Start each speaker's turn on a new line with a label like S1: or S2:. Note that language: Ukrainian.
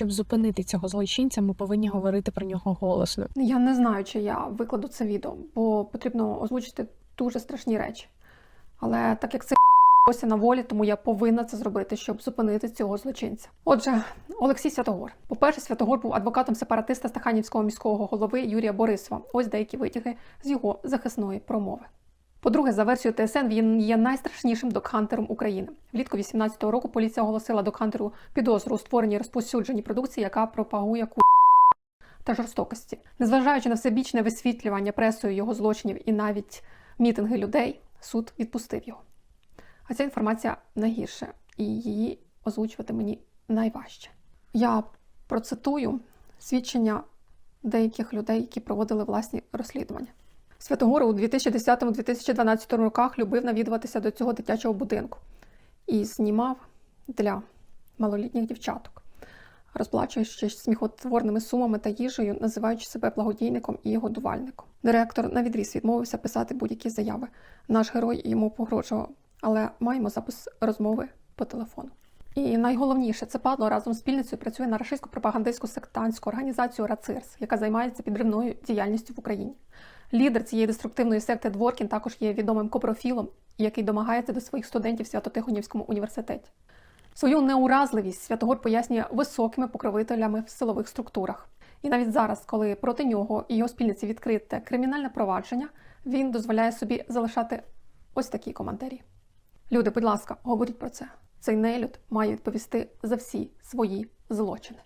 S1: щоб зупинити цього злочинця, ми повинні говорити про нього голосно.
S2: Я не знаю, чи я викладу це відео, бо потрібно озвучити дуже страшні речі. Але так як це ось на волі, тому я повинна це зробити, щоб зупинити цього злочинця. Отже, Олексій Святогор. По-перше, Святогор був адвокатом сепаратиста Стаханівського міського голови Юрія Борисова. Ось деякі витяги з його захисної промови. По-друге, за версією ТСН, він є найстрашнішим докхантером України. Влітку 18-го року поліція оголосила докхантеру підозру у створенні і розповсюдженні продукції, яка пропагує ку та жорстокості. Незважаючи на всебічне висвітлювання пресою його злочинів і навіть мітинги людей, суд відпустив його. А ця інформація найгірша, і її озвучувати мені найважче. Я процитую свідчення деяких людей, які проводили власні розслідування. Святогор у 2010-2012 роках любив навідуватися до цього дитячого будинку і знімав для малолітніх дівчаток, розплачуючись сміхотворними сумами та їжею, називаючи себе благодійником і годувальником. Директор на відріз відмовився писати будь-які заяви. Наш герой йому погрожував, але маємо запис розмови по телефону. І найголовніше, це падло разом з спільницею працює на рашистську пропагандистську сектантську організацію РАЦИРС, яка займається підривною діяльністю в Україні. Лідер цієї деструктивної секти Дворкін також є відомим копрофілом, який домагається до своїх студентів в Свято-Тихонівському університеті. Свою неуразливість Святогор пояснює високими покровителями в силових структурах. І навіть зараз, коли проти нього і його спільниці відкрите кримінальне провадження, він дозволяє собі залишати ось такі коментарі. Люди, будь ласка, говоріть про це. Цей нелюд має відповісти за всі свої злочини.